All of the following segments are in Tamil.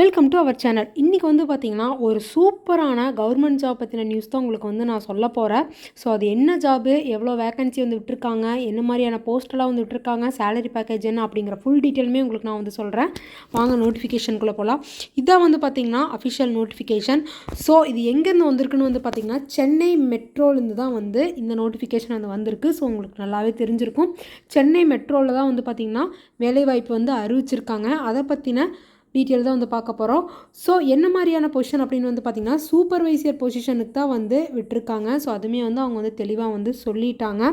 வெல்கம் டு அவர் சேனல் இன்றைக்கி வந்து பார்த்திங்கன்னா ஒரு சூப்பரான கவர்மெண்ட் ஜாப் பற்றின நியூஸ் தான் உங்களுக்கு வந்து நான் சொல்ல போகிறேன் ஸோ அது என்ன ஜாபு எவ்வளோ வேகன்சி வந்து விட்டுருக்காங்க? என்ன மாதிரியான போஸ்டெல்லாம் வந்து விட்டுருக்காங்க? சேலரி பேக்கேஜ் என்ன? அப்படிங்கிற ஃபுல் டீட்டெயிலுமே உங்களுக்கு நான் வந்து சொல்கிறேன் வாங்க நோட்டிஃபிகேஷனுக்குள்ளே போகலாம் இதான் வந்து பார்த்திங்கன்னா அஃபிஷியல் நோட்டிஃபிகேஷன் ஸோ இது எங்கேருந்து வந்திருக்குன்னு வந்து பார்த்திங்கன்னா சென்னை மெட்ரோலேருந்து தான் வந்து இந்த நோட்டிஃபிகேஷன் வந்து வந்திருக்கு. ஸோ உங்களுக்கு நல்லாவே தெரிஞ்சிருக்கும். சென்னை மெட்ரோவில் தான் வந்து பார்த்திங்கன்னா வேலைவாய்ப்பு வந்து அறிவிச்சிருக்காங்க. அதை பற்றின டீட்டெயில் தான் வந்து பார்க்க போகிறோம் ஸோ என்ன மாதிரியான பொசிஷன் அப்படின்னு வந்து பார்த்திங்கன்னா சூப்பர்வைசர் பொசிஷனுக்கு தான் வந்து விட்டுருக்காங்க. ஸோ அதுவுமே வந்து அவங்க வந்து தெளிவாக வந்து சொல்லிட்டாங்க.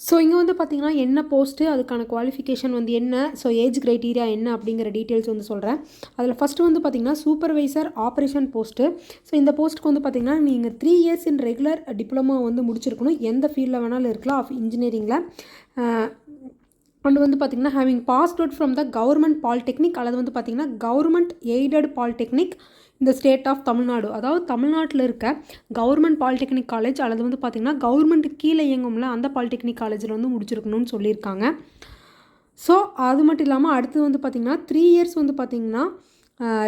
ஸோ இங்கே வந்து பார்த்திங்கன்னா என்ன போஸ்ட்டு அதுக்கான குவாலிஃபிகேஷன் வந்து என்ன? ஸோ ஏஜ் க்ரைட்டீரியா என்ன அப்படிங்கிற டீட்டெயில்ஸ் வந்து சொல்கிறேன் அதில் ஃபஸ்ட்டு வந்து பார்த்திங்கன்னா சூப்பர்வைசர் ஆப்ரேஷன் போஸ்ட்டு ஸோ இந்த போஸ்ட்டுக்கு வந்து பார்த்திங்கன்னா நீங்கள் three years in regular diploma வந்து முடிச்சிருக்கணும். எந்த ஃபீல்டில் வேணாலும் இருக்கலாம். ஆஃப் இன்ஜினியரிங்கில் அண்ட் வந்து பார்த்திங்கன்னா having passed out from the government polytechnic அல்லது வந்து பார்த்திங்கன்னா கவர்மெண்ட் எய்டட் பாலிடெக்னிக் இந்த ஸ்டேட் ஆஃப் தமிழ்நாடு. அதாவது தமிழ்நாட்டில் இருக்க கவர்மெண்ட் பாலிடெக்னிக் காலேஜ் அல்லது வந்து பார்த்திங்கன்னா கவர்மெண்ட் கீழே இயங்கும்ல அந்த பாலிடெக்னிக் காலேஜில் வந்து முடிச்சிருக்கணும்னு சொல்லியிருக்காங்க. ஸோ அது மட்டும் இல்லாமல் அடுத்து வந்து பார்த்திங்கன்னா த்ரீ இயர்ஸ் வந்து பார்த்திங்கன்னா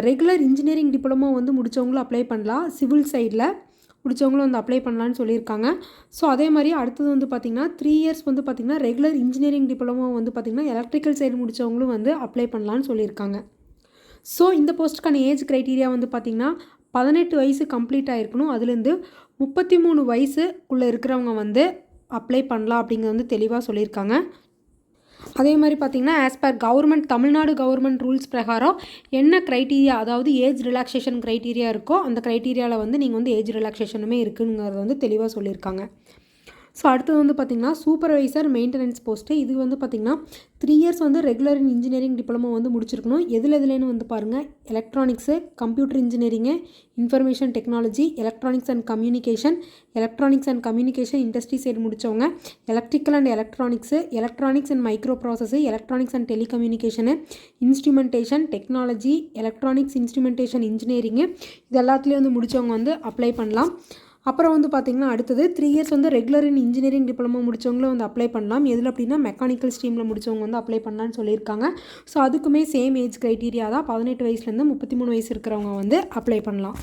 ரெகுலர் இன்ஜினியரிங் டிப்ளமோ வந்து முடித்தவங்களும் அப்ளை பண்ணலாம். சிவில் சைடில் பிடிச்சவங்களும் வந்து அப்ளை பண்ணலான்னு சொல்லியிருக்காங்க. ஸோ அதே மாதிரி அடுத்தது வந்து பார்த்திங்கன்னா த்ரீ இயர்ஸ் வந்து பார்த்திங்கன்னா ரெகுலர் இன்ஜினியரிங் டிப்ளமோ வந்து பார்த்திங்கன்னா எலக்ட்ரிக்கல் சைடு முடித்தவங்களும் வந்து அப்ளை பண்ணலான்னு சொல்லியிருக்காங்க. ஸோ இந்த போஸ்ட்டுக்கான ஏஜ் க்ரைட்டீரியா வந்து பார்த்திங்கன்னா பதினெட்டு வயசு கம்ப்ளீட் ஆகிருக்கணும் அதுலேருந்து முப்பத்தி மூணு வயசுக்குள்ளே இருக்கிறவங்க வந்து அப்ளை பண்ணலாம் அப்படிங்கிறது வந்து தெளிவாக சொல்லியிருக்காங்க. அதே மாதிரி பார்த்திங்கன்னா as per government Tamil Nadu government rules பிரகாரம் என்ன க்ரைட்டீரியா அதாவது ஏஜ் ரிலாக்ஸேஷன் க்ரைட்டீரியா இருக்கோ அந்த க்ரைட்டீரியாவில் வந்து நீங்கள் வந்து ஏஜ் ரிலாக்ஸேஷனுமே இருக்குங்கிறத வந்து தெளிவாக சொல்லியிருக்காங்க. ஸோ அடுத்தது வந்து பார்த்திங்கன்னா சூப்பர்வைசர் மெயின்டெனன்ஸ் போஸ்ட்டு இது வந்து பார்த்திங்கன்னா த்ரீ இயர்ஸ் வந்து ரெகுலர் இன் இன்ஜினியரிங் டிப்ளமோ வந்து முடிச்சிருக்கணும். எதில் எதுலேன்னு வந்து பாருங்கள் electronics computer engineering information technology electronics and communication electronics and communication industry side முடித்தவங்க electrical and electronics electronics and micro processor electronics and telecommunication instrumentation technology electronics instrumentation engineering இது எல்லாத்துலேயும் வந்து முடித்தவங்க வந்து அப்ளை பண்ணலாம். அப்புறம் வந்து பார்த்திங்கன்னா அடுத்தது த்ரீ இயர்ஸ் வந்து ரெகுலர் இன் இன்ஜினியரிங் டிப்ளமோ முடித்தவங்களும் வந்து அப்ளை பண்ணலாம். எதில் அப்படின்னா மெக்கானிக்கல் ஸ்ட்ரீமில் முடித்தவங்க வந்து அப்ளை பண்ணலான்னு சொல்லியிருக்காங்க. ஸோ அதுக்குமே சேம் ஏஜ் க்ரைட்டீரியா தான் பதினெட்டு வயசுலேருந்து முப்பத்தி மூணு வயசு இருக்கிறவங்க வந்து அப்ளை பண்ணலாம்.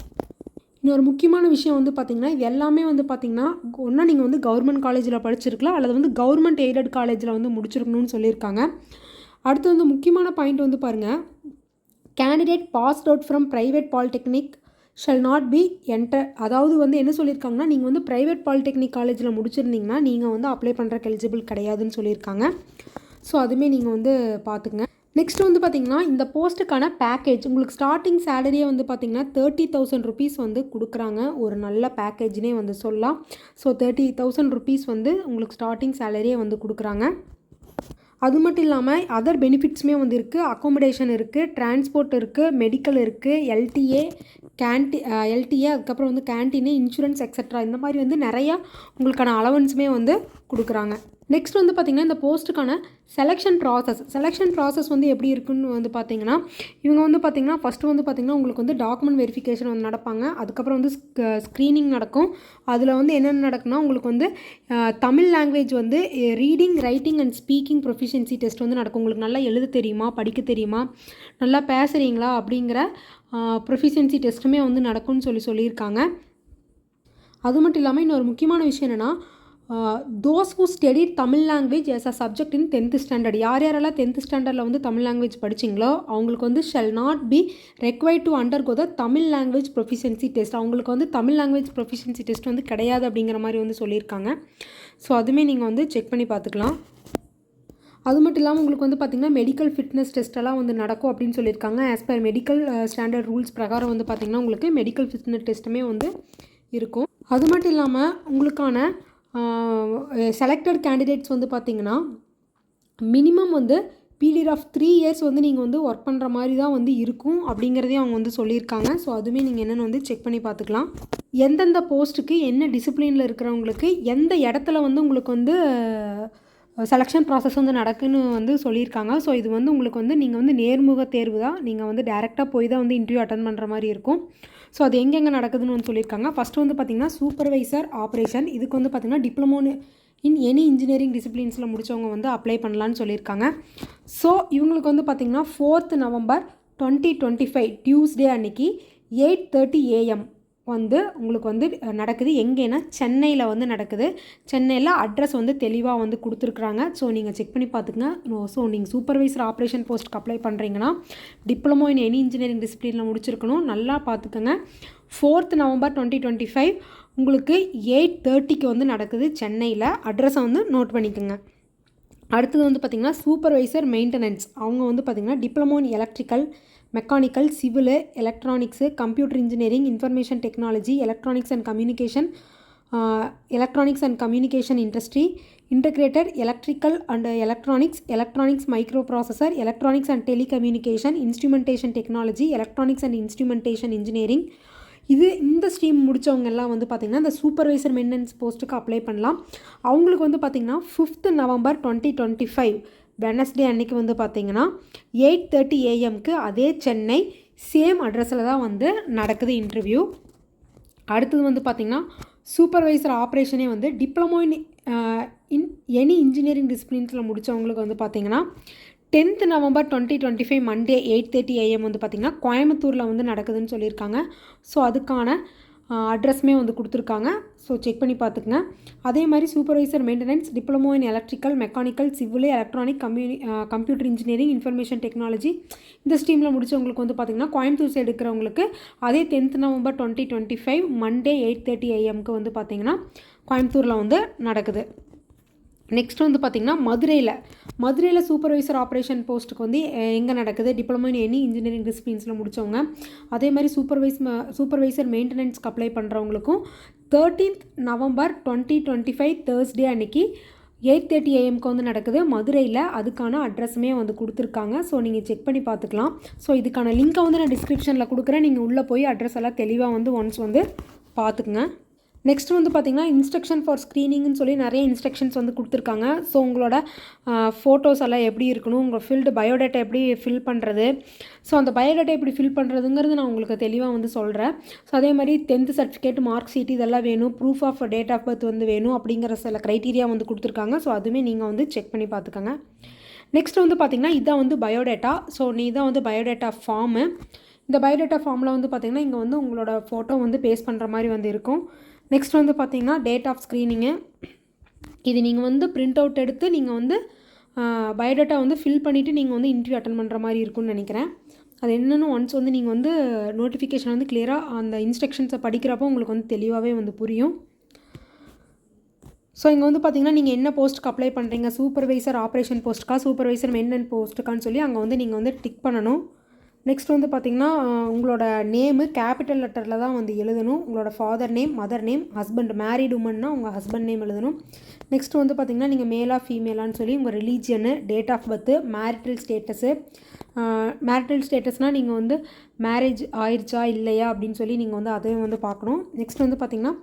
இன்னொரு முக்கியமான விஷயம் வந்து பார்த்திங்கன்னா இது எல்லாமே வந்து பார்த்திங்கன்னா ஒன்றா நீங்கள் வந்து கவர்மெண்ட் காலேஜில் படிச்சிருக்கலாம். அல்லது வந்து கவர்மெண்ட் எய்டட் காலேஜில் வந்து முடிச்சிருக்கணும்னு சொல்லியிருக்காங்க. அடுத்து வந்து முக்கியமான பாயிண்ட் வந்து பாருங்கள் candidate passed out from private polytechnic shall not be enter அதாவது வந்து என்ன சொல்லியிருக்காங்கன்னா நீங்கள் வந்து ப்ரைவேட் பாலிடெக்னிக் காலேஜில் முடிச்சிருந்தீங்கன்னா நீங்கள் வந்து அப்ளை பண்ணுறக்கு எலிஜிபிள் கிடையாதுன்னு சொல்லியிருக்காங்க. ஸோ அதுவுமே நீங்கள் வந்து பார்த்துங்க நெக்ஸ்ட் வந்து பார்த்திங்கன்னா இந்த போஸ்ட்டுக்கான பேக்கேஜ் உங்களுக்கு ஸ்டார்டிங் சேலரியே வந்து பார்த்திங்கன்னா தேர்ட்டி தௌசண்ட் ருபீஸ் வந்து கொடுக்குறாங்க. ஒரு நல்ல பேக்கேஜ்னே வந்து சொல்லலாம். ஸோ தேர்ட்டி தௌசண்ட் ருபீஸ் வந்து உங்களுக்கு ஸ்டார்டிங் சேலரியே வந்து கொடுக்குறாங்க. அது மட்டும் இல்லாமல் அதர் பெனிஃபிட்ஸுமே வந்து இருக்குது அக்காமடேஷன் இருக்குது டிரான்ஸ்போர்ட் இருக்குது மெடிக்கல் இருக்குது எல்டிஏ கேன்டி எல்டிஏ அதுக்கப்புறம் வந்து கேன்டீனு இன்சூரன்ஸ் எக்ஸட்ரா இந்த மாதிரி வந்து நிறையா உங்களுக்கான அலவன்ஸுமே வந்து கொடுக்குறாங்க. நெக்ஸ்ட் வந்து பார்த்திங்கன்னா இந்த போஸ்ட்டுக்கான செலெக்ஷன் ப்ராசஸ் செலெக்ஷன் ப்ராசஸ் வந்து எப்படி இருக்குன்னு வந்து பார்த்தீங்கன்னா இவங்க வந்து பார்த்திங்கன்னா ஃபஸ்ட்டு வந்து பார்த்திங்கன்னா உங்களுக்கு வந்து டாக்குமெண்ட் வெரிஃபிகேஷன் வந்து நடப்பாங்க. அதுக்கப்புறம் வந்து ஸ்க்ரீனிங் நடக்கும். அதில் வந்து என்னென்ன நடக்குன்னா உங்களுக்கு வந்து தமிழ் லாங்குவேஜ் வந்து reading writing and speaking proficiency test வந்து நடக்கும். உங்களுக்கு நல்லா எழுத தெரியுமா? படிக்க தெரியுமா? நல்லா பேசுகிறீங்களா அப்படிங்கிற ப்ரொஃபிஷியன்சி டெஸ்ட்டுமே வந்து நடக்கும்னு சொல்லி சொல்லியிருக்காங்க. அது மட்டும் இல்லாமல் இன்னொரு முக்கியமான விஷயம் என்னென்னா those who study Tamil language as a subject in tenth standard யார் யாரெல்லாம் டென்த்து ஸ்டாண்டர்டில் வந்து தமிழ் லாங்குவேஜ் படிச்சிங்களோ அவங்களுக்கு வந்து shall not be required to undergo the Tamil language proficiency test அவங்களுக்கு வந்து தமிழ் லாங்குவேஜ் ப்ரொஃபிஷியன்சி டெஸ்ட் வந்து கிடையாது அப்படிங்கிற மாதிரி வந்து சொல்லியிருக்காங்க. ஸோ அதுவுமே நீங்கள் வந்து செக் பண்ணி பார்த்துக்கலாம். அது மட்டும் இல்லாமல் உங்களுக்கு வந்து பார்த்திங்கன்னா மெடிக்கல் ஃபிட்னஸ் டெஸ்ட்டெல்லாம் வந்து நடக்கும் அப்படின்னு சொல்லியிருக்காங்க. As per medical standard rules பிரகாரம் வந்து பார்த்திங்கன்னா உங்களுக்கு மெடிக்கல் ஃபிட்னஸ் டெஸ்ட்டுமே வந்து இருக்கும். அது மட்டும் இல்லாமல் உங்களுக்கான செலக்டட் கேண்டிடேட்ஸ் வந்து பார்த்திங்கன்னா மினிமம் வந்து பீரியட் ஆஃப் த்ரீ இயர்ஸ் வந்து நீங்கள் வந்து ஒர்க் பண்ணுற மாதிரி தான் வந்து இருக்கும் அப்படிங்கிறதையும் அவங்க வந்து சொல்லியிருக்காங்க. ஸோ அதுவுமே நீங்கள் என்னென்னு வந்து செக் பண்ணி பார்த்துக்கலாம் எந்தெந்த போஸ்ட்டுக்கு என்ன டிசிப்ளினில் இருக்கிறவங்களுக்கு எந்த இடத்துல வந்து உங்களுக்கு வந்து செலெக்ஷன் ப்ராசஸ் வந்து நடக்குன்னு வந்து சொல்லியிருக்காங்க. ஸோ இது வந்து உங்களுக்கு வந்து நீங்கள் வந்து நேர்முக தேர்வு தான். நீங்கள் வந்து டேரெக்டாக போய் தான் வந்து இன்டர்வியூ அட்டன் பண்ணுற மாதிரி இருக்கும். ஸோ அது எங்கெங்கே நடக்குதுன்னு வந்து சொல்லியிருக்காங்க. ஃபஸ்ட்டு வந்து பார்த்திங்கன்னா சூப்பர்வைசர் ஆப்ரேஷன் இதுக்கு வந்து பார்த்திங்கன்னா டிப்ளமோன்னு இன் எனி இன்ஜினியரிங் டிசிப்ளின்ஸில் முடித்தவங்க வந்து அப்ளை பண்ணலான்னு சொல்லியிருக்காங்க. ஸோ இவங்களுக்கு வந்து பார்த்திங்கன்னா fourth November twenty twenty five Tuesday அன்னைக்கு எயிட் தேர்ட்டி ஏஎம் வந்து உங்களுக்கு வந்து நடக்குது. எங்கேன்னா சென்னையில் வந்து நடக்குது. சென்னையில் அட்ரஸ் வந்து தெளிவாக வந்து கொடுத்துருக்குறாங்க. ஸோ நீங்கள் செக் பண்ணி பார்த்துக்குங்க ஸோ நீங்கள் சூப்பர்வைசர் ஆப்ரேஷன் போஸ்ட்டுக்கு அப்ளை பண்ணுறீங்கன்னா டிப்ளமோ இன் எனி இன்ஜினியரிங் டிசிப்ளினில் முடிச்சிருக்கணும். நல்லா பார்த்துக்கோங்க fourth November twenty twenty five உங்களுக்கு எயிட் தேர்ட்டிக்கு வந்து நடக்குது சென்னையில். அட்ரஸை வந்து நோட் பண்ணிக்கோங்க. அடுத்தது வந்து பார்த்திங்கன்னா சூப்பர்வைசர் மெயின்டெனன்ஸ் அவங்க வந்து பார்த்திங்கன்னா diploma in electrical mechanical civil electronics computer engineering information technology electronics and communication electronics and communication industry integrated electrical and electronics electronics micro processor electronics and telecommunication instrumentation technology electronics and instrumentation engineering இது இந்த ஸ்ட்ரீம் முடித்தவங்க எல்லாம் வந்து பார்த்திங்கன்னா இந்த சூப்பர்வைசர் மெயின்டெனன்ஸ் போஸ்ட்டுக்கு அப்ளை பண்ணலாம். அவங்களுக்கு வந்து பார்த்திங்கன்னா fifth November twenty twenty five Wednesday அன்னைக்கு வந்து பார்த்திங்கன்னா எயிட் தேர்ட்டி ஏஎம்க்கு அதே சென்னை சேம் அட்ரஸில் தான் வந்து நடக்குது இன்டர்வியூ அடுத்தது வந்து பார்த்திங்கன்னா சூப்பர்வைசர் ஆப்ரேஷனே வந்து diploma in in any engineering டிசிப்ளின்ஸில் முடித்தவங்களுக்கு வந்து பார்த்திங்கன்னா tenth November twenty twenty five Monday eight thirty AM வந்து பார்த்திங்கன்னா கோயம்புத்தூரில் வந்து நடக்குதுன்னு சொல்லியிருக்காங்க. ஸோ அதுக்கான அட்ரஸுமே வந்து கொடுத்துருக்காங்க. ஸோ செக் பண்ணி பார்த்துக்குங்க. அதே மாதிரி supervisor maintenance diploma in electrical mechanical civil electronic கம்யூனி computer engineering information technology இந்த ஸ்ட்ரீமில் முடிச்சவங்களுக்கு வந்து பார்த்திங்கன்னா கோயம்புத்தூர் சைடு இருக்கிறவங்களுக்கு அதே tenth November twenty twenty five Monday eight thirty ஏஎம்க்கு வந்து பார்த்திங்கன்னா கோயம்புத்தூரில் வந்து நடக்குது. நெக்ஸ்ட் வந்து பார்த்திங்கன்னா மதுரையில். மதுரையில் சூப்பர்வைசர் ஆப்ரேஷன் போஸ்ட்டுக்கு வந்து எங்கே நடக்குது? டிப்ளமோ இன் எனி இன்ஜினியரிங் டிசிப்ளின்ஸில் முடித்தவங்க அதே மாதிரி சூப்பர்வைஸ் சூப்பர்வைசர் மெயின்டெனன்ஸ்க்கு apply பண்ணுறவங்களுக்கும் thirteenth November twenty twenty five Thursday அன்னைக்கு எயிட் தேர்ட்டி ஏஎம்க்கு வந்து நடக்குது. மதுரையில் அதுக்கான அட்ரஸுமே வந்து கொடுத்துருக்காங்க. ஸோ நீங்கள் செக் பண்ணி பார்த்துக்கலாம் ஸோ இதுக்கான லிங்க்கை வந்து நான் டிஸ்கிரிப்ஷனில் கொடுக்குறேன். நீங்கள் உள்ளே போய் அட்ரஸ் எல்லாம் தெளிவாக வந்து ஒன்ஸ் வந்து பார்த்துக்குங்க நெக்ஸ்ட் வந்து பார்த்திங்கன்னா இன்ஸ்ட்ரக்ஷன் ஃபார் ஸ்க்ரீனிங்னு சொல்லி நிறைய இன்ஸ்ட்ரக்ஷன்ஸ் வந்து கொடுத்துருக்காங்க. ஸோ உங்களோட ஃபோட்டோஸ் எல்லாம் எப்படி இருக்கணும் உங்கள் ஃபில்டு பயோடேட்டா எப்படி ஃபில் பண்ணுறது ஸோ அந்த பயோடேட்டா எப்படி ஃபில் பண்ணுறதுங்கிறது நான் உங்களுக்கு தெளிவாக வந்து சொல்கிறேன் ஸோ அதே மாதிரி டென்த்து சர்டிஃபிகேட் மார்க் ஷீட் இதெல்லாம் வேணும். Proof of date of birth வந்து வேணும் அப்படிங்கிற சில க்ரைட்டீரியா வந்து கொடுத்துருக்காங்க. ஸோ அதுவுமே நீங்கள் வந்து செக் பண்ணி பார்த்துக்கோங்க நெக்ஸ்ட் வந்து பார்த்திங்கன்னா இதான் வந்து பயோடேட்டா ஸோ நீ தான் வந்து பயோடேட்டா ஃபார்மு இந்த பயோடேட்டா ஃபார்மில் வந்து பார்த்திங்கன்னா இங்கே வந்து உங்களோட ஃபோட்டோ வந்து பேஸ்ட் பண்ணுற மாதிரி வந்து இருக்கும். நெக்ஸ்ட் வந்து பார்த்திங்கன்னா டேட் ஆஃப் ஸ்க்ரீனிங்கு இது நீங்கள் வந்து பிரிண்ட் அவுட் எடுத்து நீங்கள் வந்து பயோடேட்டா வந்து ஃபில் பண்ணிவிட்டு நீங்கள் வந்து இன்டர்வியூ அட்டன் பண்ணுற மாதிரி இருக்கும்னு நினைக்கிறேன். அது என்னென்னு ஒன்ஸ் வந்து நீங்கள் வந்து நோட்டிஃபிகேஷன் வந்து கிளியராக அந்த இன்ஸ்ட்ரக்ஷன்ஸை படிக்கிறப்போ உங்களுக்கு வந்து தெளிவாகவே வந்து புரியும். ஸோ இங்கே வந்து பார்த்தீங்கன்னா நீங்கள் என்ன போஸ்ட்டுக்கு அப்ளை பண்ணுறீங்க சூப்பர்வைசர் ஆப்ரேஷன் போஸ்ட்டுக்கா சூப்பர்வைசர் மெயின் போஸ்ட்டுக்கான்னு சொல்லி அங்கே வந்து நீங்கள் வந்து டிக் பண்ணணும். நெக்ஸ்ட் வந்து பார்த்திங்கன்னா உங்களோட நேமு கேபிட்டல் லெட்டரில் தான் வந்து எழுதணும். உங்களோட father name mother name husband married உமன்னா உங்கள் ஹஸ்பண்ட் நேம் எழுதணும். நெக்ஸ்ட் வந்து பார்த்திங்கன்னா நீங்கள் மேலா ஃபீமேலான்னு சொல்லி உங்கள் religion date of birth marital status marital ஸ்டேட்டஸ்னால் நீங்கள் வந்து மேரேஜ் ஆயிடுச்சா இல்லையா அப்படின்னு சொல்லி நீங்கள் வந்து அதையும் வந்து பார்க்கணும். நெக்ஸ்ட் வந்து பார்த்திங்கன்னா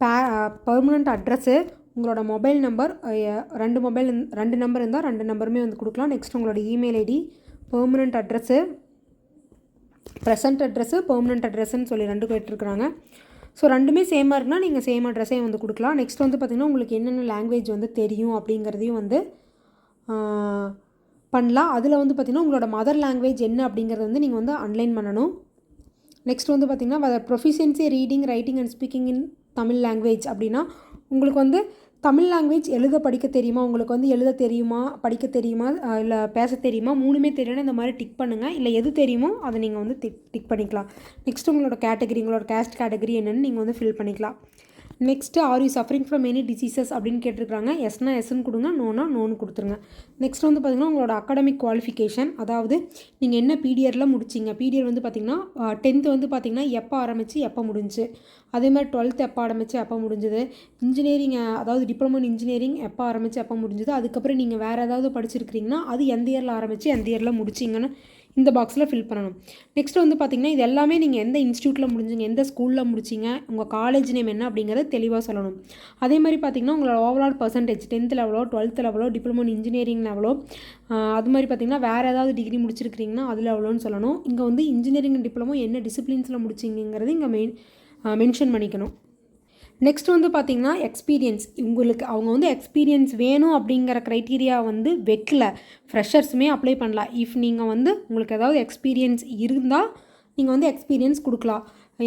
பே பர்மனண்ட் அட்ரஸ்ஸு உங்களோட மொபைல் நம்பர் ரெண்டு மொபைல் ரெண்டு நம்பர் இருந்தால் ரெண்டு நம்பருமே வந்து கொடுக்கலாம். நெக்ஸ்ட் உங்களோட email ID permanent address present address permanent அட்ரஸ்ன்னு சொல்லி ரெண்டு கேட்டுருக்குறாங்க. ஸோ ரெண்டுமே சேமாக இருக்குன்னா நீங்கள் சேம் அட்ரஸே வந்து கொடுக்கலாம். நெக்ஸ்ட் வந்து பார்த்திங்கன்னா உங்களுக்கு என்னென்ன லாங்குவேஜ் வந்து தெரியும் அப்படிங்கிறதையும் வந்து பண்ணலாம். அதில் வந்து பார்த்திங்கன்னா உங்களோட மதர் லாங்குவேஜ் என்ன அப்படிங்கிறது வந்து நீங்கள் வந்து அன்லைன் பண்ணணும். நெக்ஸ்ட் வந்து பார்த்திங்கன்னா proficiency reading writing and speaking in Tamil language அப்படின்னா உங்களுக்கு வந்து தமிழ் லாங்குவேஜ் எழுத படிக்க தெரியுமா? உங்களுக்கு வந்து எழுத தெரியுமா? படிக்க தெரியுமா? இல்லை பேச தெரியுமா? மூணுமே தெரியும்னா இந்த மாதிரி டிக் பண்ணுங்கள் இல்லை எது தெரியுமோ அதை நீங்கள் வந்து டிக் டிக் பண்ணிக்கலாம். நெக்ஸ்ட் உங்களோட கேட்டகரி உங்களோட கேஸ்ட் கேட்டகரி என்னென்னு நீங்கள் வந்து ஃபில் பண்ணிக்கலாம். Next are you suffering from any diseases அப்படின்னு கேட்டிருக்காங்க எஸ்னா எஸ்ன்னு கொடுங்க நோனா நோன்னு கொடுத்துருங்க. நெக்ஸ்ட் வந்து பார்த்திங்கன்னா உங்களோட அகாடமிக் குவாலிஃபிகேஷன் அதாவது நீங்கள் என்ன பீடியரில் முடிச்சிங்க? பீடியர் வந்து பார்த்திங்கன்னா டென்த்து வந்து பார்த்திங்கன்னா எப்போ ஆரம்பித்து எப்போ முடிஞ்சு? அதே மாதிரி டுவெல்த் எப்போ ஆரம்பித்து எப்போ முடிஞ்சது? இன்ஜினியரிங் அதாவது டிப்ளமோ இன்ஜினியரிங் எப்போ ஆரம்பித்து எப்போ முடிஞ்சது? அதுக்கப்புறம் நீங்கள் வேறு ஏதாவது படிச்சிருக்கிறீங்கன்னா அது எந்த இயரில் ஆரம்பித்து எந்த இயரில் முடிச்சிங்கன்னு இந்த பாக்ஸில் ஃபில் பண்ணணும். நெக்ஸ்ட் வந்து பார்த்திங்கன்னா இது எல்லாமே நீங்கள் எந்த இன்ஸ்டியூட்டில் முடிஞ்சிங்க எந்த ஸ்கூலில் முடிச்சிங்க உங்கள் காலேஜ் நேம் என்ன அப்படிங்கிறத தெளிவாக சொல்லணும். அதே மாதிரி பார்த்திங்கன்னா உங்களோட ஓவரால் பர்சன்டேஜ் டென்த் லெவலோ டுவெல்த் லெவலோ டிப்ளமோ இன்ஜினியரிங் லெவலோ அது மாதிரி பார்த்திங்கன்னா வேறு ஏதாவது டிகிரி முடிச்சிருக்கிறீங்கன்னா அதில் எவ்வளோன்னு சொல்லணும். இங்கே வந்து இன்ஜினியரிங் டிப்ளமோ என்ன டிசிப்ளின்ஸில் முடிச்சிங்கிறது இங்கே மெயின் மென்ஷன் பண்ணிக்கணும். நெக்ஸ்ட் வந்து பார்த்திங்கன்னா எக்ஸ்பீரியன்ஸ் உங்களுக்கு அவங்க வந்து எக்ஸ்பீரியன்ஸ் வேணும் அப்படிங்கிற க்ரைட்டீரியா வந்து வைக்கல. ஃப்ரெஷர்ஸுமே அப்ளை பண்ணலாம் இஃப் நீங்கள் வந்து உங்களுக்கு ஏதாவது எக்ஸ்பீரியன்ஸ் இருந்தால் நீங்கள் வந்து எக்ஸ்பீரியன்ஸ் கொடுக்கலாம்.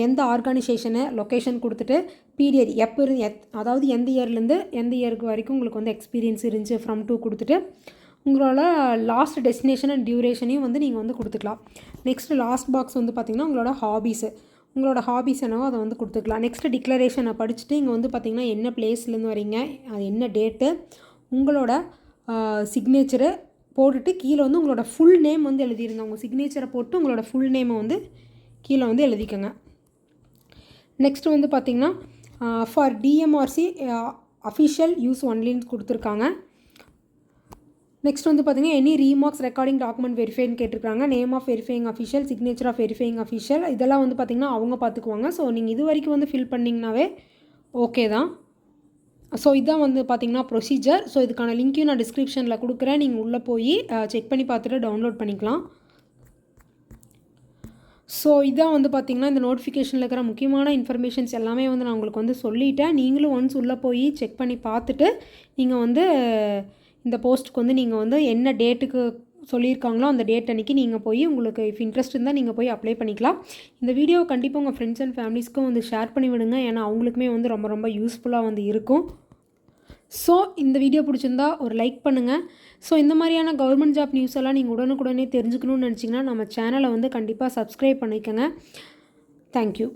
எந்த ஆர்கனைசேஷனு லொக்கேஷன் கொடுத்துட்டு பீரியட் எப்போ இரு எத் அதாவது எந்த இயர்லேருந்து எந்த இயருக்கு வரைக்கும் உங்களுக்கு வந்து எக்ஸ்பீரியன்ஸ் இருந்துச்சு ஃப்ரம் டூ கொடுத்துட்டு உங்களோட லாஸ்ட் டெஸ்டினேஷன் அண்ட் டியூரேஷனையும் வந்து நீங்கள் வந்து கொடுத்துக்கலாம். நெக்ஸ்ட் லாஸ்ட் பாக்ஸ் வந்து பார்த்திங்கன்னா உங்களோட ஹாபீஸு உங்களோட ஹாபிஸ் என்னவோ அதை வந்து கொடுத்துக்கலாம். நெக்ஸ்ட் டிக்ளரேஷனை படிச்சுட்டு இங்கே வந்து பார்த்திங்கன்னா என்ன பிளேஸ்லேருந்து வரீங்க அது என்ன டேட்டு உங்களோட சிக்னேச்சரு போட்டுட்டு கீழே வந்து உங்களோட ஃபுல் நேம் வந்து எழுதிருங்க. உங்கள் சிக்னேச்சரை போட்டு உங்களோட ஃபுல் நேமை வந்து கீழே வந்து எழுதிக்கோங்க. நெக்ஸ்ட்டு வந்து பார்த்திங்கன்னா ஃபார் டிஎம்ஆர்சி அஃபிஷியல் யூஸ் ஒன்லின்னு கொடுத்துருக்காங்க. நெக்ஸ்ட் வந்து பார்த்தீங்கன்னா எனி ரீமார்க்ஸ் ரெக்கார்டிங் டாக்குமெண்ட் வெரிஃபைன்னு கேட்டிருக்காங்க. Name of verifying official signature of verifying official இதெல்லாம் வந்து பார்த்திங்கன்னா அவங்க பார்த்துக்குவாங்க ஸோ நீங்கள் இது வரைக்கும் வந்து ஃபில் பண்ணிங்கனாவே ஓகே தான். ஸோ இதுதான் வந்து பார்த்திங்கன்னா ப்ரொசீஜர் ஸோ இதுக்கான லிங்க்கையும் நான் டிஸ்கிரிப்ஷனில் கொடுக்குறேன். நீங்கள் உள்ளே போய் செக் பண்ணி பார்த்துட்டு டவுன்லோட் பண்ணிக்கலாம். ஸோ இதான் வந்து பார்த்திங்கன்னா இந்த நோட்டிஃபிகேஷனில் இருக்கிற முக்கியமான இன்ஃபர்மேஷன்ஸ் எல்லாமே வந்து நான் உங்களுக்கு வந்து சொல்லிட்டேன். நீங்களும் ஒன்ஸ் உள்ளே போய் செக் பண்ணி பார்த்துட்டு நீங்கள் வந்து இந்த போஸ்ட்டுக்கு வந்து நீங்கள் வந்து என்ன டேட்டுக்கு சொல்லியிருக்காங்களோ அந்த டேட் அன்றைக்கி நீங்கள் போய் உங்களுக்கு இஃப் இன்ட்ரெஸ்ட் இருந்தால் நீங்கள் போய் அப்ளை பண்ணிக்கலாம். இந்த வீடியோ கண்டிப்பாக உங்கள் ஃப்ரெண்ட்ஸ் அண்ட் ஃபேமிலிஸ்க்கும் வந்து ஷேர் பண்ணி விடுங்க. ஏன்னா அவங்களுக்குமே வந்து ரொம்ப ரொம்ப யூஸ்ஃபுல்லாக வந்து இருக்கும். ஸோ இந்த வீடியோ பிடிச்சிருந்தா ஒரு லைக் பண்ணுங்கள் ஸோ இந்த மாதிரியான கவர்மெண்ட் ஜாப் நியூஸ் எல்லாம் நீங்கள் உடனுக்குடனே தெரிஞ்சுக்கணும்னு நினச்சிங்கன்னா நம்ம சேனலை வந்து கண்டிப்பாக சப்ஸ்கிரைப் பண்ணிக்கோங்க. தேங்க்யூ